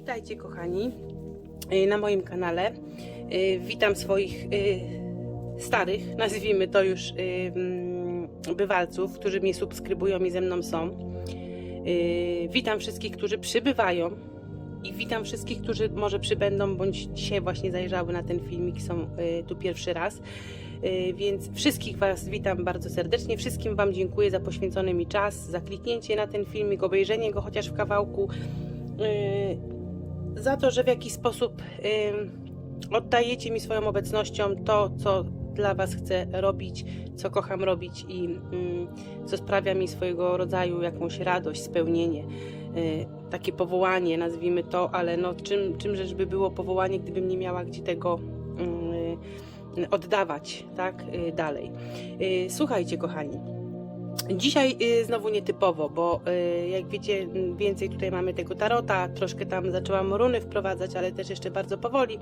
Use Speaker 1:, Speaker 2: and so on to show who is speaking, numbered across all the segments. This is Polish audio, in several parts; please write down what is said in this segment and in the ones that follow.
Speaker 1: Witajcie kochani y, na moim kanale. Y, Witam swoich y, starych, nazwijmy to już mm, bywalców, którzy mnie subskrybują i ze mną są. Witam wszystkich, którzy przybywają i witam wszystkich, którzy może przybędą bądź dzisiaj właśnie zajrzały na ten filmik są tu pierwszy raz. Więc wszystkich Was witam bardzo serdecznie. Wszystkim Wam dziękuję za poświęcony mi czas, za kliknięcie na ten filmik, obejrzenie go chociaż w kawałku. Za to, że w jakiś sposób y, oddajecie mi swoją obecnością to, co dla Was chcę robić, co kocham robić i co sprawia mi swojego rodzaju jakąś radość, spełnienie, y, takie powołanie, nazwijmy to, ale no czym, czym rzecz by było powołanie, gdybym nie miała gdzie tego oddawać, tak, y, dalej. Y, Słuchajcie, kochani. Dzisiaj y, znowu nietypowo, bo y, jak wiecie, więcej tutaj mamy tego tarota, troszkę tam zaczęłam runy wprowadzać, ale też jeszcze bardzo powoli.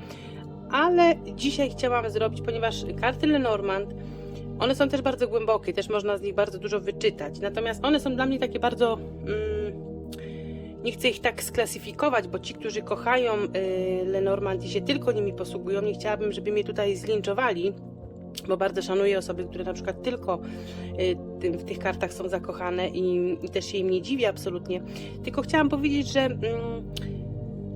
Speaker 1: Ale dzisiaj chciałam zrobić, ponieważ karty Lenormand, one są też bardzo głębokie, też można z nich bardzo dużo wyczytać. Natomiast one są dla mnie takie bardzo. Mm, nie chcę ich tak sklasyfikować, bo ci, którzy kochają y, Lenormand i się tylko nimi posługują, nie chciałabym, żeby mnie tutaj zlinczowali, bo bardzo szanuję osoby, które na przykład tylko y, w tych kartach są zakochane i, też się im nie dziwię absolutnie. Tylko chciałam powiedzieć, że mm,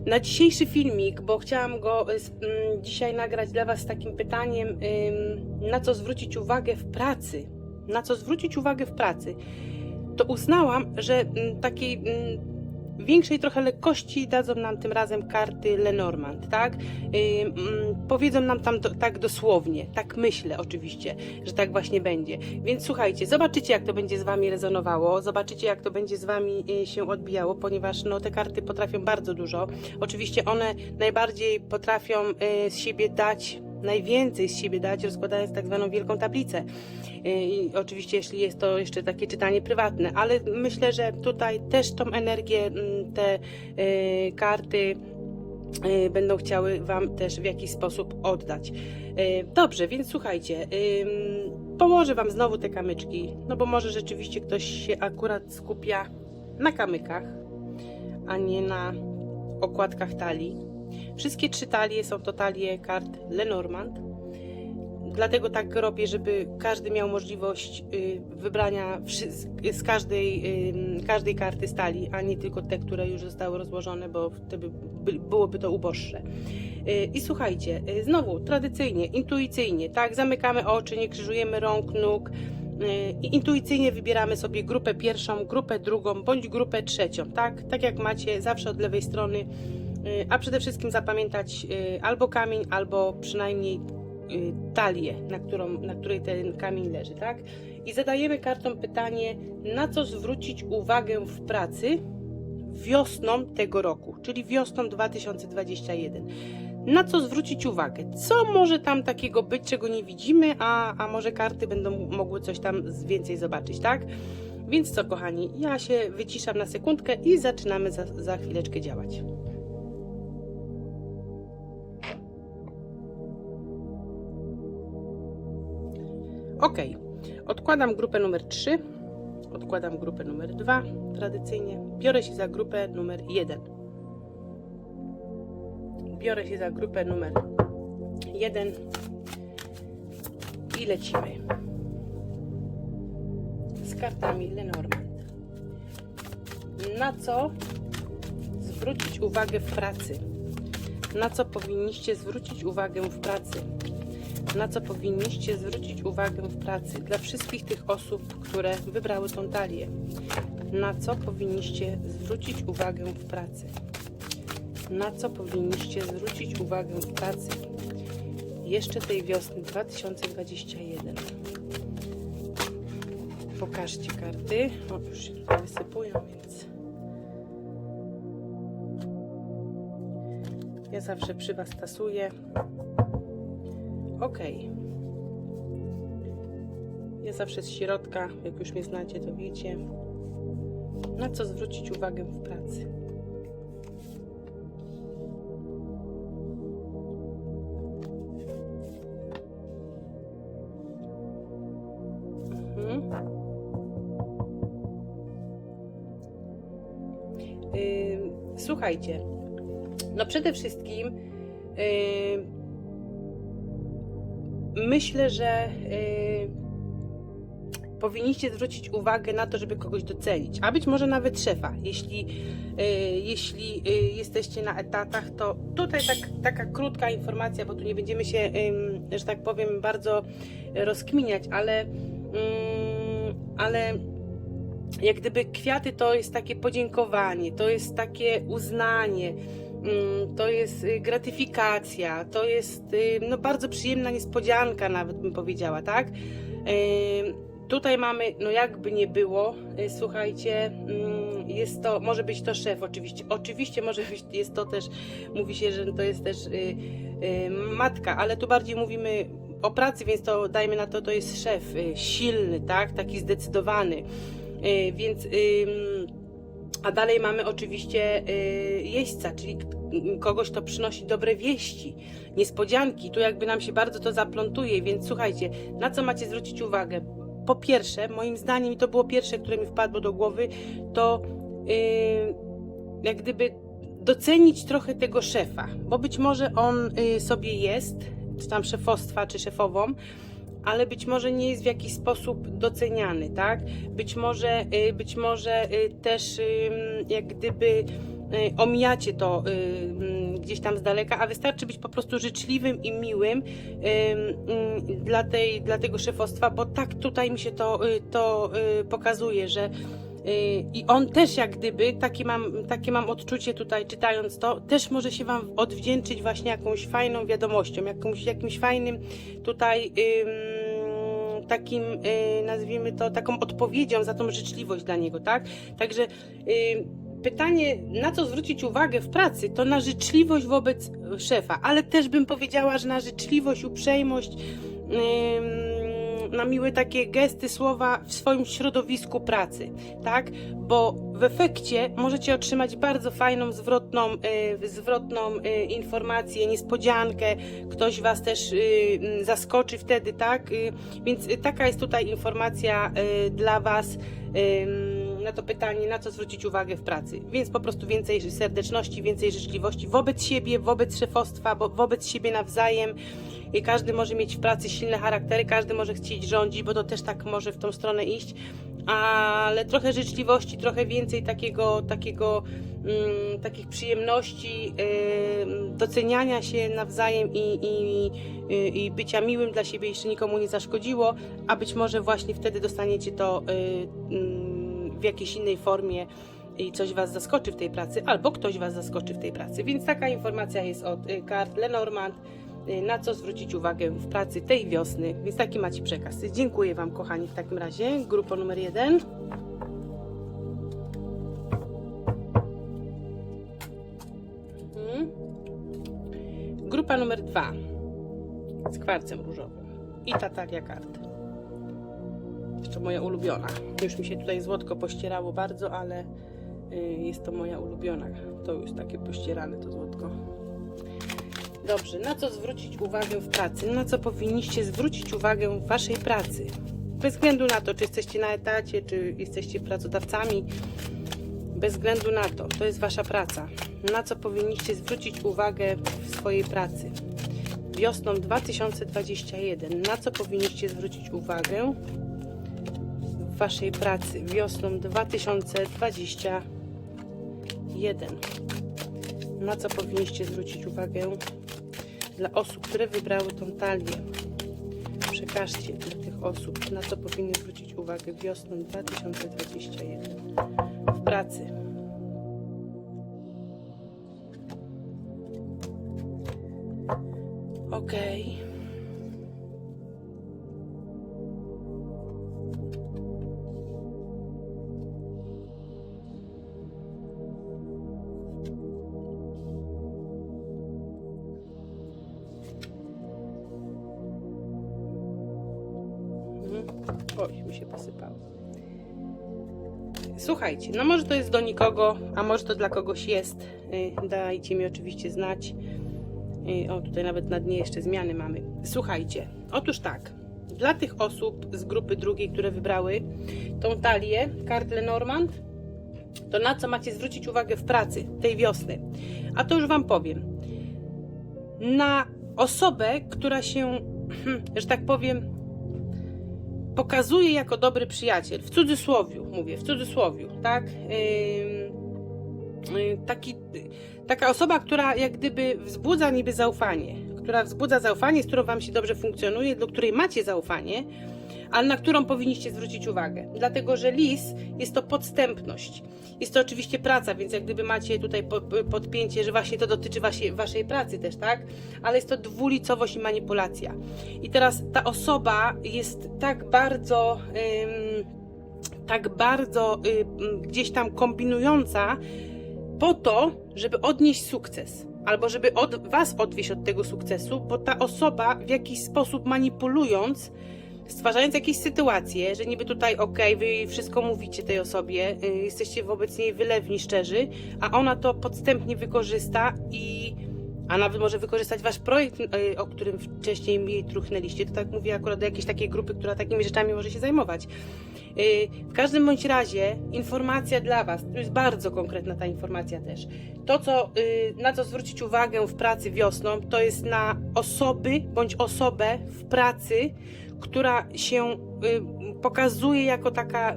Speaker 1: na dzisiejszy filmik, bo chciałam go y, mm, dzisiaj nagrać dla Was z takim pytaniem, na co zwrócić uwagę w pracy. Na co zwrócić uwagę w pracy. To uznałam, że mm, takiej większej trochę lekkości dadzą nam tym razem karty Lenormand, tak? Mm, powiedzą nam tam do, tak dosłownie, tak myślę oczywiście, że tak właśnie będzie. Więc słuchajcie, zobaczycie jak to będzie z Wami rezonowało, zobaczycie jak to będzie z Wami y, się odbijało, ponieważ no, te karty potrafią bardzo dużo. Oczywiście one najbardziej potrafią y, z siebie dać, najwięcej z siebie dać, rozkładając tak zwaną wielką tablicę. Y, I oczywiście, jeśli jest to jeszcze takie czytanie prywatne, ale myślę, że tutaj też tą energię, mm, te y, karty y, będą chciały Wam też w jakiś sposób oddać. Dobrze, więc słuchajcie, ym, położę Wam znowu te kamyczki, no bo może rzeczywiście ktoś się akurat skupia na kamykach, a nie na okładkach talii. Wszystkie trzy talie są to talie kart Lenormand. Dlatego tak robię, żeby każdy miał możliwość y, wybrania z- każdej, y, każdej karty stali, a nie tylko te, które już zostały rozłożone, bo wtedy by, byłoby to uboższe. Y, I słuchajcie, znowu tradycyjnie, intuicyjnie, tak, zamykamy oczy, nie krzyżujemy rąk, nóg i intuicyjnie wybieramy sobie grupę pierwszą, grupę drugą bądź grupę trzecią, tak, tak jak macie zawsze od lewej strony, a przede wszystkim zapamiętać y, albo kamień, albo przynajmniej y, talię, na, którą, na której ten kamień leży, tak? I zadajemy kartom pytanie, na co zwrócić uwagę w pracy wiosną tego roku, czyli wiosną 2021. Na co zwrócić uwagę? Co może tam takiego być, czego nie widzimy, a, a może karty będą mogły coś tam więcej zobaczyć, tak? Więc co, kochani, ja się wyciszam na sekundkę i zaczynamy za, za chwileczkę działać. Ok, odkładam grupę numer 3, odkładam grupę numer 2, tradycyjnie. Biorę się za grupę numer 1. Biorę się za grupę numer 1 i lecimy z kartami Lenormand. Na co zwrócić uwagę w pracy? Na co powinniście zwrócić uwagę w pracy? Na co powinniście zwrócić uwagę w pracy dla wszystkich tych osób, które wybrały tą talię. Na co powinniście zwrócić uwagę w pracy? Na co powinniście zwrócić uwagę w pracy? Jeszcze tej wiosny 2021. Pokażcie karty. O, już się tutaj wysypują, więc. Ja zawsze przy Was tasuję. Ok. Ja zawsze z środka, jak już mnie znacie, to wiecie, na co zwrócić uwagę w pracy. Mhm. Słuchajcie, No przede wszystkim yy, myślę, że yy, powinniście zwrócić uwagę na to, żeby kogoś docenić, a być może nawet szefa. Jeśli, yy, jeśli yy, jesteście na etatach, to tutaj tak, taka krótka informacja, bo tu nie będziemy się, że tak powiem, bardzo rozkminiać, ale, yy, ale jak gdyby kwiaty to jest takie podziękowanie, to jest takie uznanie, mm, to jest y, gratyfikacja, to jest y, no, bardzo przyjemna niespodzianka, nawet bym powiedziała, tak? Tutaj mamy, no jakby nie było, y, słuchajcie, mm, jest to, może być to szef oczywiście, oczywiście może być, jest to też, mówi się, że to jest też matka, ale tu bardziej mówimy o pracy, więc to dajmy na to, to jest szef, silny, tak, taki zdecydowany, więc a dalej mamy oczywiście y, jeźdźca, czyli kogoś, kto przynosi dobre wieści, niespodzianki. Tu jakby nam się bardzo to zaplątuje, więc słuchajcie, na co macie zwrócić uwagę? Po pierwsze, moim zdaniem, i to było pierwsze, które mi wpadło do głowy, to y, jak gdyby docenić trochę tego szefa, bo być może on y, sobie jest, czy tam szefostwa, czy szefową, ale być może nie jest w jakiś sposób doceniany, tak? Być może, y, być może y, też ym, jak gdyby y, omijacie to y, mm, gdzieś tam z daleka, a wystarczy być po prostu życzliwym i miłym ym, ym, dla, tej, dla tego szefostwa, bo tak tutaj mi się to, y, to y, pokazuje, że y, i on też jak gdyby, takie mam, takie mam odczucie tutaj czytając to, też może się Wam odwdzięczyć właśnie jakąś fajną wiadomością, jakąś, jakimś fajnym tutaj takim, y, nazwijmy to, taką odpowiedzią za tą życzliwość dla niego, tak? Także y, pytanie, na co zwrócić uwagę w pracy, to na życzliwość wobec szefa, ale też bym powiedziała, że na życzliwość, uprzejmość, na miłe takie gesty, słowa w swoim środowisku pracy, tak? Bo w efekcie możecie otrzymać bardzo fajną, zwrotną, y, zwrotną y, informację, niespodziankę, ktoś Was też y, y, zaskoczy wtedy, tak? Y, więc y, taka jest tutaj informacja y, dla Was. ym, na to pytanie, na co zwrócić uwagę w pracy. Więc po prostu więcej serdeczności, więcej życzliwości wobec siebie, wobec szefostwa, bo wobec siebie nawzajem. I każdy może mieć w pracy silne charaktery, każdy może chcieć rządzić, bo to też tak może w tą stronę iść. Ale trochę życzliwości, trochę więcej takiego, takiego mm, takich przyjemności, yy, doceniania się nawzajem i, i, i, i bycia miłym dla siebie jeszcze nikomu nie zaszkodziło, a być może właśnie wtedy dostaniecie to yy, mm, w jakiejś innej formie i coś Was zaskoczy w tej pracy, albo ktoś Was zaskoczy w tej pracy. Więc taka informacja jest od y, kart Lenormand, y, na co zwrócić uwagę w pracy tej wiosny. Więc taki macie przekaz. Dziękuję Wam, kochani, w takim razie. Grupa numer jeden. Mhm. Grupa numer dwa z kwarcem różowym i tataria kart. Jeszcze moja ulubiona. Już mi się tutaj złotko pościerało bardzo, ale y, jest to moja ulubiona. To już takie pościerane to złotko. Dobrze, na co zwrócić uwagę w pracy? Na co powinniście zwrócić uwagę w waszej pracy? Bez względu na to, czy jesteście na etacie, czy jesteście pracodawcami, bez względu na to, to jest wasza praca. Na co powinniście zwrócić uwagę w swojej pracy? Wiosną 2021, na co powinniście zwrócić uwagę w waszej pracy wiosną 2021? Na co powinniście zwrócić uwagę dla osób, które wybrały tą talię? Przekażcie dla tych osób, na co powinny zwrócić uwagę wiosną 2021 w pracy. Słuchajcie, no może to jest do nikogo, a może to dla kogoś jest. Y, Dajcie mi oczywiście znać. Y, O, tutaj nawet na dnie jeszcze zmiany mamy. Słuchajcie, otóż tak. Dla tych osób z grupy drugiej, które wybrały tą talię, kart Lenormand, to na co macie zwrócić uwagę w pracy tej wiosny? A to już Wam powiem. Na osobę, która się, że tak powiem, pokazuje jako dobry przyjaciel. W cudzysłowiu mówię, w cudzysłowiu, tak? Taki, taka osoba, która jak gdyby wzbudza niby zaufanie, która wzbudza zaufanie, z którą Wam się dobrze funkcjonuje, do której macie zaufanie, ale na którą powinniście zwrócić uwagę. Dlatego, że lis jest to podstępność. Jest to oczywiście praca, więc jak gdyby macie tutaj po- po- podpięcie, że właśnie to dotyczy waszej, waszej pracy też, tak? Ale jest to dwulicowość i manipulacja. I teraz ta osoba jest tak bardzo. Ym, tak bardzo ym, gdzieś tam kombinująca po to, żeby odnieść sukces. Albo żeby od was odwieść od tego sukcesu, bo ta osoba w jakiś sposób manipulując, stwarzając jakieś sytuacje, że niby tutaj okej, wy wszystko mówicie tej osobie, y, jesteście wobec niej wylewni, szczerzy, a ona to podstępnie wykorzysta i a nawet może wykorzystać wasz projekt, y, o którym wcześniej jej truchnęliście. To tak mówię akurat do jakiejś takiej grupy, która takimi rzeczami może się zajmować. Y, W każdym bądź razie informacja dla Was, to jest bardzo konkretna ta informacja też. To, co, y, na co zwrócić uwagę w pracy wiosną, to jest na osoby bądź osobę w pracy, która się pokazuje jako taka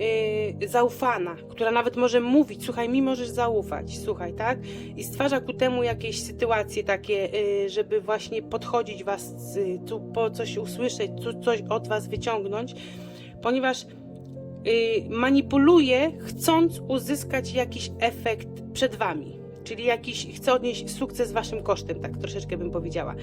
Speaker 1: mm, y, zaufana, która nawet może mówić, słuchaj, mi możesz zaufać, słuchaj, tak? I stwarza ku temu jakieś sytuacje takie, y, żeby właśnie podchodzić Was, y, tu po coś usłyszeć, tu coś od Was wyciągnąć, ponieważ y, manipuluje, chcąc uzyskać jakiś efekt przed Wami. Czyli jakiś, chce odnieść sukces waszym kosztem, tak troszeczkę bym powiedziała.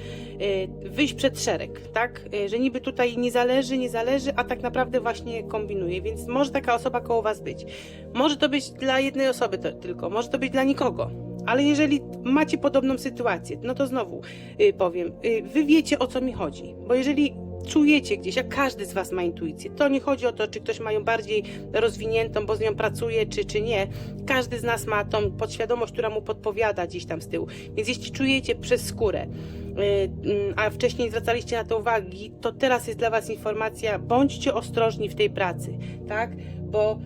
Speaker 1: Y, Wyjść przed szereg, tak? Y, Że niby tutaj nie zależy, nie zależy, a tak naprawdę właśnie kombinuje. Więc może taka osoba koło was być. Może to być dla jednej osoby to, tylko, może to być dla nikogo. Ale jeżeli macie podobną sytuację, no to znowu y, powiem, wy wiecie o co mi chodzi. Bo jeżeli czujecie gdzieś, jak każdy z Was ma intuicję. To nie chodzi o to, czy ktoś ma ją bardziej rozwiniętą, bo z nią pracuje, czy, czy nie. Każdy z nas ma tą podświadomość, która mu podpowiada gdzieś tam z tyłu. Więc jeśli czujecie przez skórę, yy, a wcześniej zwracaliście na to uwagi, to teraz jest dla Was informacja, bądźcie ostrożni w tej pracy, tak? Bo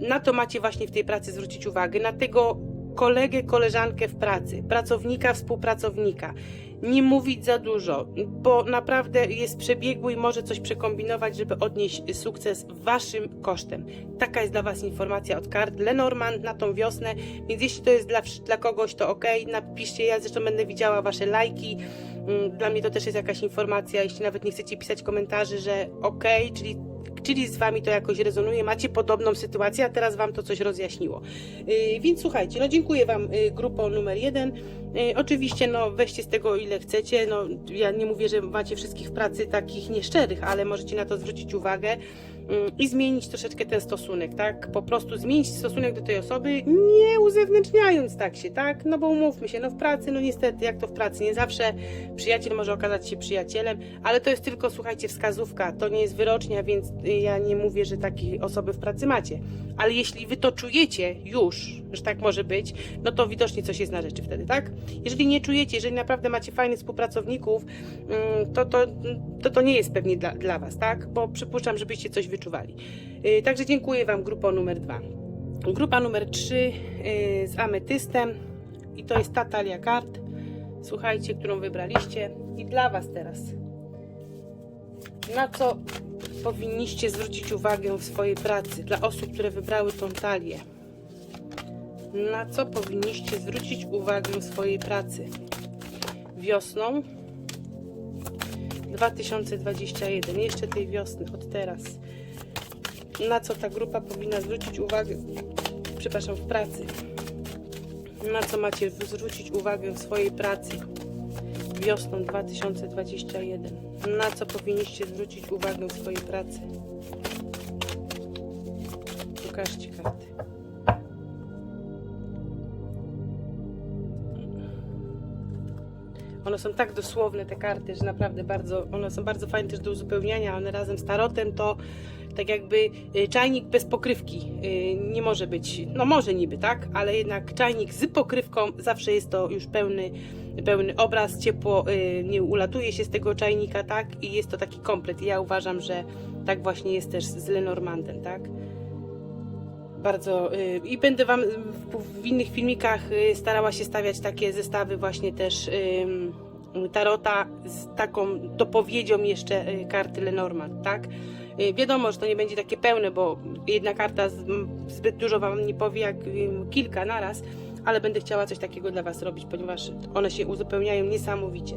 Speaker 1: yy, na to macie właśnie w tej pracy zwrócić uwagę, na tego kolegę, koleżankę w pracy, pracownika, współpracownika. Nie mówić za dużo, bo naprawdę jest przebiegły i może coś przekombinować, żeby odnieść sukces waszym kosztem. Taka jest dla was informacja od kart Lenormand na tą wiosnę, więc jeśli to jest dla, dla kogoś, to ok, napiszcie, ja zresztą będę widziała wasze lajki. Mm, Dla mnie to też jest jakaś informacja, jeśli nawet nie chcecie pisać komentarzy, że ok, czyli czyli z wami to jakoś rezonuje, macie podobną sytuację, a teraz wam to coś rozjaśniło. Yy, więc słuchajcie, no dziękuję wam yy, grupo numer jeden. Yy, oczywiście no weźcie z tego ile chcecie, no ja nie mówię, że macie wszystkich w pracy takich nieszczerych, ale możecie na to zwrócić uwagę yy, i zmienić troszeczkę ten stosunek, tak? Po prostu zmienić stosunek do tej osoby, nie uzewnętrzniając tak się, tak? No bo umówmy się, no w pracy, no niestety, jak to w pracy, nie zawsze przyjaciel może okazać się przyjacielem, ale to jest tylko, słuchajcie, wskazówka, to nie jest wyrocznia, więc y, ja nie mówię, że takie osoby w pracy macie. Ale jeśli wy to czujecie już, że tak może być, no to widocznie coś jest na rzeczy wtedy, tak? Jeżeli nie czujecie, jeżeli naprawdę macie fajnych współpracowników, mm, to to, to, to nie jest pewnie dla, dla was, tak? Bo przypuszczam, żebyście coś wyczuwali. Y, Także dziękuję wam, grupa numer dwa. Grupa numer trzy y, z ametystem i to jest ta talia kart, słuchajcie, którą wybraliście i dla was teraz. Na co powinniście zwrócić uwagę w swojej pracy dla osób, które wybrały tą talię? Na co powinniście zwrócić uwagę w swojej pracy? Wiosną 2021, jeszcze tej wiosny, od teraz. Na co ta grupa powinna zwrócić uwagę, przepraszam, w pracy? Na co macie zwrócić uwagę w swojej pracy? wiosną 2021. Na co powinniście zwrócić uwagę w swojej pracy? Pokażcie karty. One są tak dosłowne, te karty, że naprawdę bardzo, one są bardzo fajne też do uzupełniania. One razem z tarotem to tak jakby y, czajnik bez pokrywki y, nie może być, no może niby, tak? Ale jednak czajnik z pokrywką zawsze jest to już pełny, pełny obraz, ciepło y, nie ulatuje się z tego czajnika, tak? I jest to taki komplet. Ja uważam, że tak właśnie jest też z Lenormandem, tak? bardzo i będę wam w, w innych filmikach starała się stawiać takie zestawy właśnie też tarota z taką dopowiedzią jeszcze karty Lenormand, tak? Y, Wiadomo, że to nie będzie takie pełne, bo jedna karta zbyt dużo wam nie powie jak ym, kilka naraz, ale będę chciała coś takiego dla was robić, ponieważ one się uzupełniają niesamowicie.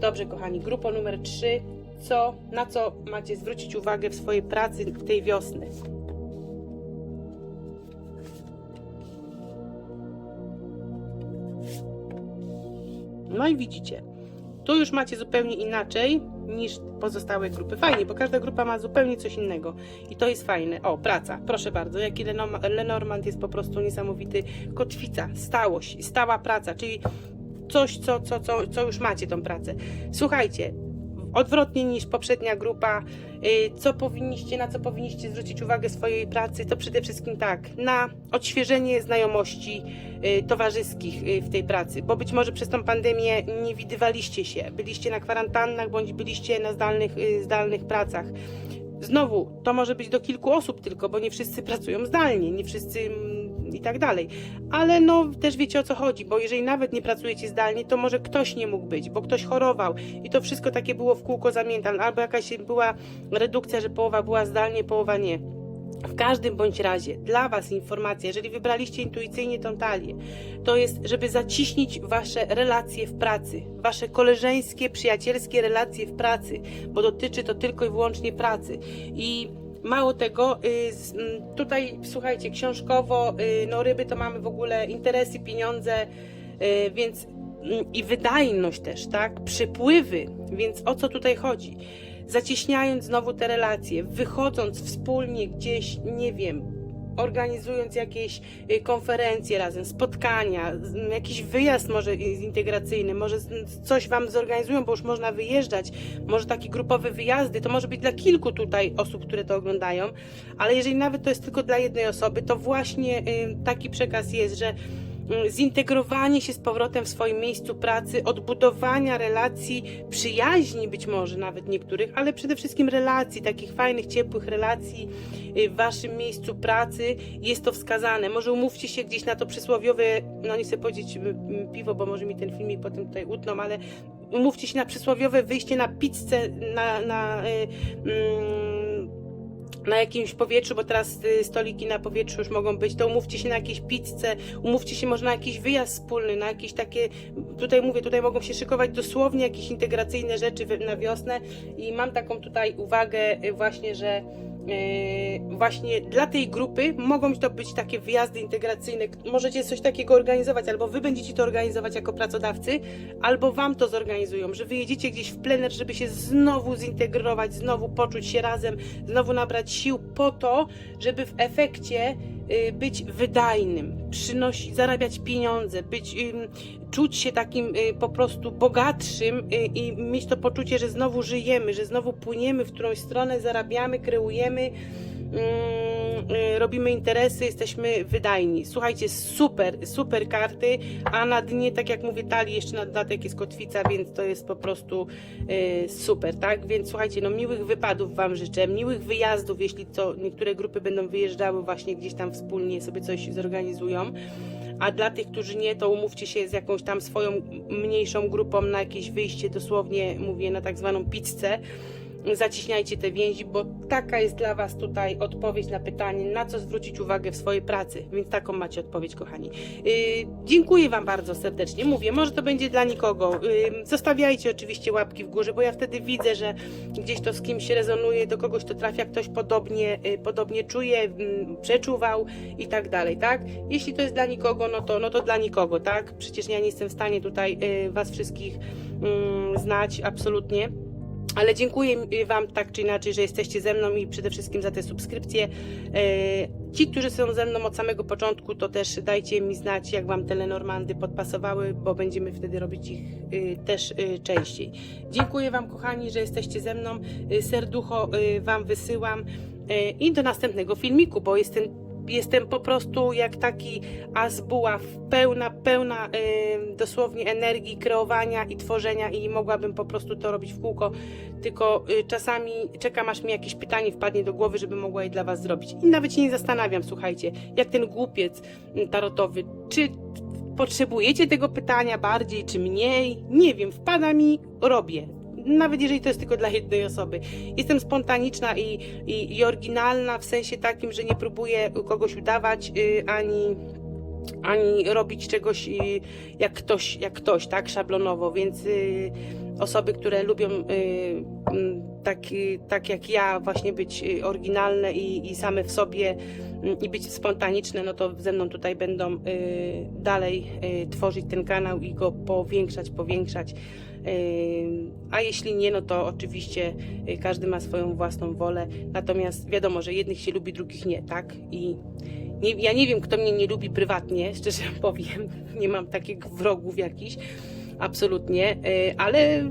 Speaker 1: Dobrze, kochani, grupa numer 3. Co, na co macie zwrócić uwagę w swojej pracy tej wiosny? No i widzicie, tu już macie zupełnie inaczej niż pozostałe grupy. Fajnie, bo każda grupa ma zupełnie coś innego i to jest fajne. O, praca, proszę bardzo, jaki Lenormand, jest po prostu niesamowity. Kotwica, stałość, stała praca, czyli coś, co, co, co, co już macie tą pracę. Słuchajcie, odwrotnie niż poprzednia grupa, y, co powinniście, na co powinniście zwrócić uwagę swojej pracy, to przede wszystkim tak, na odświeżenie znajomości y, towarzyskich y, w tej pracy, bo być może przez tą pandemię nie widywaliście się, byliście na kwarantannach bądź byliście na zdalnych, zdalnych pracach. Znowu, to może być do kilku osób tylko, bo nie wszyscy pracują zdalnie, nie wszyscy mm, i tak dalej. Ale no też wiecie o co chodzi, bo jeżeli nawet nie pracujecie zdalnie, to może ktoś nie mógł być, bo ktoś chorował i to wszystko takie było w kółko zamiętam, albo jakaś była redukcja, że połowa była zdalnie, połowa nie. W każdym bądź razie, dla Was informacja, jeżeli wybraliście intuicyjnie tą talię, to jest, żeby zaciśnić Wasze relacje w pracy, Wasze koleżeńskie, przyjacielskie relacje w pracy, bo dotyczy to tylko i wyłącznie pracy. I mało tego, y, tutaj słuchajcie, książkowo, y, no ryby to mamy w ogóle interesy, pieniądze, y, więc mm, i wydajność też, tak? Przypływy, więc o co tutaj chodzi? Zacieśniając znowu te relacje, wychodząc wspólnie gdzieś, nie wiem, organizując jakieś y, konferencje razem, spotkania, jakiś wyjazd może integracyjny, może coś Wam zorganizują, bo już można wyjeżdżać, może takie grupowe wyjazdy, to może być dla kilku tutaj osób, które to oglądają, ale jeżeli nawet to jest tylko dla jednej osoby, to właśnie y, taki przekaz jest, że zintegrowanie się z powrotem w swoim miejscu pracy, odbudowania relacji, przyjaźni być może nawet niektórych, ale przede wszystkim relacji, takich fajnych, ciepłych relacji y, w waszym miejscu pracy jest to wskazane. Może umówcie się gdzieś na to przysłowiowe, no nie chcę powiedzieć y, y, piwo, bo może mi ten filmik potem tutaj utną, ale umówcie się na przysłowiowe wyjście na pizzę, na, na y, mm, na jakimś powietrzu, bo teraz y, stoliki na powietrzu już mogą być, to umówcie się na jakieś pizzę, umówcie się może na jakiś wyjazd wspólny, na jakieś takie, tutaj mówię, tutaj mogą się szykować dosłownie jakieś integracyjne rzeczy na wiosnę i mam taką tutaj uwagę y, właśnie, że właśnie dla tej grupy mogą to być takie wyjazdy integracyjne. Możecie coś takiego organizować, albo wy będziecie to organizować jako pracodawcy, albo wam to zorganizują, że wyjedziecie gdzieś w plener, żeby się znowu zintegrować, znowu poczuć się razem, znowu nabrać sił po to, żeby w efekcie być wydajnym, zarabiać pieniądze, być, czuć się takim y, po prostu bogatszym y, i mieć to poczucie, że znowu żyjemy, że znowu płyniemy w którąś stronę, zarabiamy, kreujemy, y, robimy interesy, jesteśmy wydajni. Słuchajcie, super, super karty, a na dnie, tak jak mówię, talii jeszcze na dodatek jest kotwica, więc to jest po prostu y, super, tak? Więc słuchajcie, no miłych wypadów Wam życzę, miłych wyjazdów, jeśli to niektóre grupy będą wyjeżdżały właśnie gdzieś tam wspólnie sobie coś zorganizują. A dla tych, którzy nie, to umówcie się z jakąś tam swoją mniejszą grupą na jakieś wyjście, dosłownie mówię na tak zwaną pizzę. Zaciśniajcie te więzi, bo taka jest dla Was tutaj odpowiedź na pytanie, na co zwrócić uwagę w swojej pracy. Więc taką macie odpowiedź, kochani. Yy, dziękuję Wam bardzo serdecznie. Mówię, może to będzie dla nikogo. Yy, zostawiajcie oczywiście łapki w górze, bo ja wtedy widzę, że gdzieś to z kimś rezonuje, do kogoś to trafia, ktoś podobnie, yy, podobnie czuje, yy, przeczuwał i tak dalej, tak? Jeśli to jest dla nikogo, no to, no to dla nikogo, tak? Przecież ja nie jestem w stanie tutaj yy, Was wszystkich yy, znać absolutnie. Ale dziękuję Wam tak czy inaczej, że jesteście ze mną i przede wszystkim za te subskrypcje. E, Ci, którzy są ze mną od samego początku, to też dajcie mi znać, jak Wam te Lenormandy podpasowały, bo będziemy wtedy robić ich y, też y, częściej. Dziękuję Wam, kochani, że jesteście ze mną. Serducho Wam wysyłam i do następnego filmiku, bo jest ten jestem po prostu jak taki as buław, pełna, pełna dosłownie energii kreowania i tworzenia i mogłabym po prostu to robić w kółko, tylko y, czasami czekam aż mi jakieś pytanie wpadnie do głowy, żeby mogła je dla Was zrobić. I nawet się nie zastanawiam, słuchajcie, jak ten głupiec y, tarotowy, czy potrzebujecie tego pytania bardziej, czy mniej? Nie wiem, wpada mi, robię. Nawet jeżeli to jest tylko dla jednej osoby. Jestem spontaniczna i, i, i oryginalna w sensie takim, że nie próbuję kogoś udawać, y, ani, ani robić czegoś y, jak ktoś, jak ktoś, tak, szablonowo, więc y, osoby, które lubią y, mm, tak, y, tak jak ja właśnie być y, oryginalne i, i same w sobie y, i być spontaniczne, no to ze mną tutaj będą y, dalej y, tworzyć ten kanał i go powiększać, powiększać. A jeśli nie, no to oczywiście yy, każdy ma swoją własną wolę. Natomiast wiadomo, że jednych się lubi, drugich nie, tak? I nie, ja nie wiem, kto mnie nie lubi prywatnie, szczerze powiem. Nie mam takich wrogów jakichś, absolutnie, yy, ale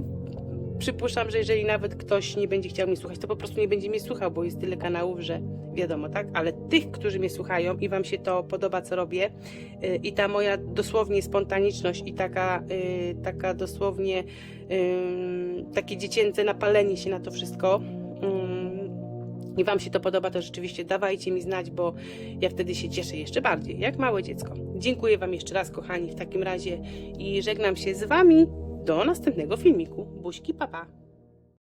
Speaker 1: przypuszczam, że jeżeli nawet ktoś nie będzie chciał mnie słuchać, to po prostu nie będzie mnie słuchał, bo jest tyle kanałów, że wiadomo, tak? Ale tych, którzy mnie słuchają i Wam się to podoba, co robię, yy, i ta moja dosłownie spontaniczność i taka, yy, taka dosłownie yy, takie dziecięce napalenie się na to wszystko. yy, I Wam się to podoba, to rzeczywiście dawajcie mi znać, bo ja wtedy się cieszę jeszcze bardziej, jak małe dziecko. Dziękuję Wam jeszcze raz, kochani, w takim razie i żegnam się z Wami do następnego filmiku. Buźki, papa.